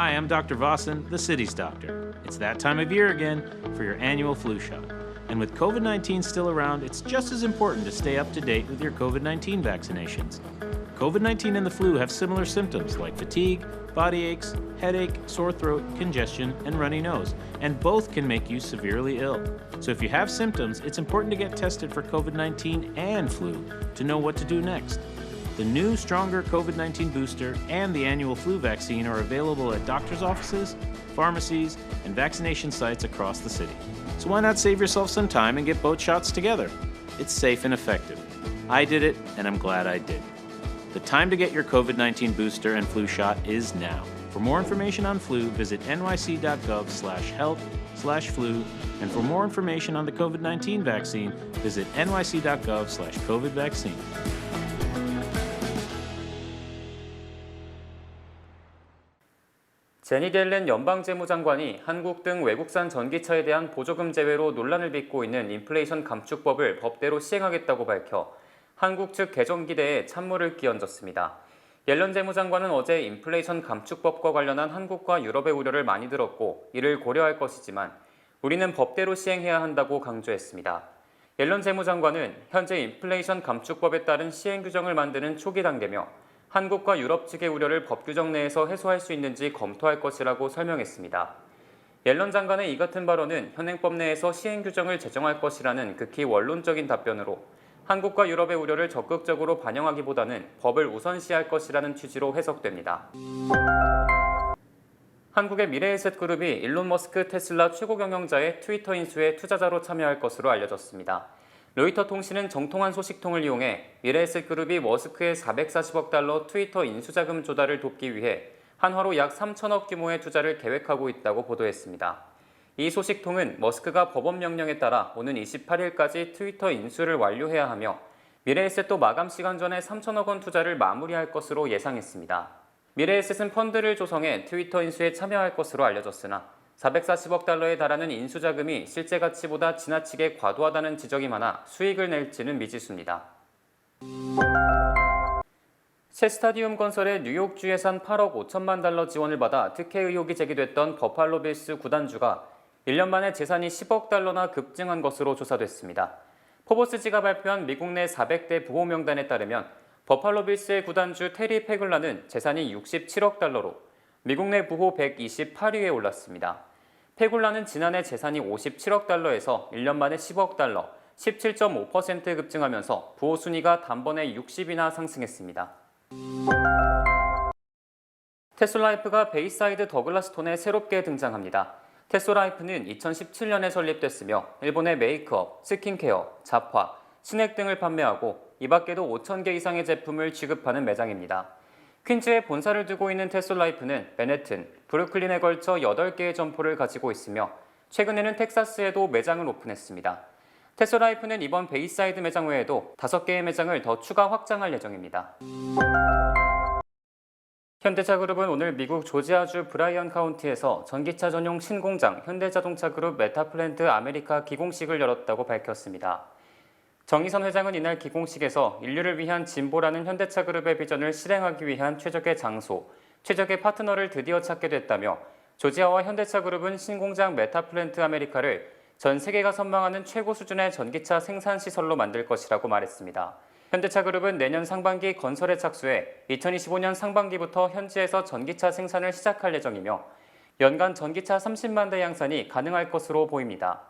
Hi, I'm Dr. Vossen, the city's doctor. It's that time of year again for your annual flu shot. And with COVID 19 still around, it's just as important to stay up to date with your COVID 19 vaccinations. COVID 19 and the flu have similar symptoms like fatigue, body aches, headache, sore throat, congestion, and runny nose, and both can make you severely ill. So if you have symptoms, it's important to get tested for COVID 19 and flu to know what to do next. The new, stronger COVID 19 booster and the annual flu vaccine are available at doctor's offices, pharmacies, and vaccination sites across the city. So why not save yourself some time and get both shots together? It's safe and effective. I did it, and I'm glad I did. The time to get your COVID 19 booster and flu shot is now. For more information on flu, visit nyc.gov slash health slash flu. And for more information on the COVID 19 vaccine, visit nyc.gov slash COVID vaccine. 제니 델렌 연방재무장관이 한국 등 외국산 전기차에 대한 보조금 제외로 논란을 빚고 있는 인플레이션 감축법을 법대로 시행하겠다고 밝혀 한국 측 개정 기대에 찬물을 끼얹었습니다. 옐런 재무장관은 어제 인플레이션 감축법과 관련한 한국과 유럽의 우려를 많이 들었고 이를 고려할 것이지만 우리는 법대로 시행해야 한다고 강조했습니다. 옐런 재무장관은 현재 인플레이션 감축법에 따른 시행 규정을 만드는 초기 단계며 한국과 유럽 측의 우려를 법 규정 내에서 해소할 수 있는지 검토할 것이라고 설명했습니다. 옐런 장관의 이 같은 발언은 현행법 내에서 시행 규정을 제정할 것이라는 극히 원론적인 답변으로 한국과 유럽의 우려를 적극적으로 반영하기보다는 법을 우선시할 것이라는 취지로 해석됩니다. 한국의 미래에셋 그룹이 일론 머스크 테슬라 최고 경영자의 트위터 인수에 투자자로 참여할 것으로 알려졌습니다. 로이터 통신은 정통한 소식통을 이용해 미래에셋 그룹이 머스크의 440억 달러 트위터 인수자금 조달을 돕기 위해 한화로 약 3천억 규모의 투자를 계획하고 있다고 보도했습니다. 이 소식통은 머스크가 법원 명령에 따라 오는 28일까지 트위터 인수를 완료해야 하며 미래에셋도 마감 시간 전에 3천억 원 투자를 마무리할 것으로 예상했습니다. 미래에셋은 펀드를 조성해 트위터 인수에 참여할 것으로 알려졌으나 440억 달러에 달하는 인수 자금이 실제 가치보다 지나치게 과도하다는 지적이 많아 수익을 낼지는 미지수입니다. 새 스타디움 건설에 뉴욕주 예산 8억 5천만 달러 지원을 받아 특혜 의혹이 제기됐던 버팔로 빌스 구단주가 1년 만에 재산이 10억 달러나 급증한 것으로 조사됐습니다. 포버스지가 발표한 미국 내 400대 부호 명단에 따르면 버팔로 빌스의 구단주 테리 페글라는 재산이 67억 달러로 미국 내 부호 128위에 올랐습니다. 페굴라는 지난해 재산이 57억 달러에서 1년 만에 10억 달러, 17.5% 급증하면서 부호 순위가 단번에 60이나 상승했습니다. 테슬라이프가 베이사이드 더글라스톤에 새롭게 등장합니다. 테슬라이프는 2017년에 설립됐으며 일본의 메이크업, 스킨케어, 잡화, 신액 등을 판매하고 이 밖에도 5,000개 이상의 제품을 취급하는 매장입니다. 퀸즈에 본사를 두고 있는 테슬라이프는 맨해튼, 브루클린에 걸쳐 8개의 점포를 가지고 있으며 최근에는 텍사스에도 매장을 오픈했습니다. 테슬라이프는 이번 베이사이드 매장 외에도 5개의 매장을 더 추가 확장할 예정입니다. 현대차그룹은 오늘 미국 조지아주 브라이언 카운티에서 전기차 전용 신공장 현대자동차그룹 메타플랜트 아메리카 기공식을 열었다고 밝혔습니다. 정의선 회장은 이날 기공식에서 인류를 위한 진보라는 현대차 그룹의 비전을 실행하기 위한 최적의 장소, 최적의 파트너를 드디어 찾게 됐다며 조지아와 현대차 그룹은 신공장 메타플랜트 아메리카를 전 세계가 선망하는 최고 수준의 전기차 생산 시설로 만들 것이라고 말했습니다. 현대차 그룹은 내년 상반기 건설에 착수해 2025년 상반기부터 현지에서 전기차 생산을 시작할 예정이며 연간 전기차 30만 대 양산이 가능할 것으로 보입니다.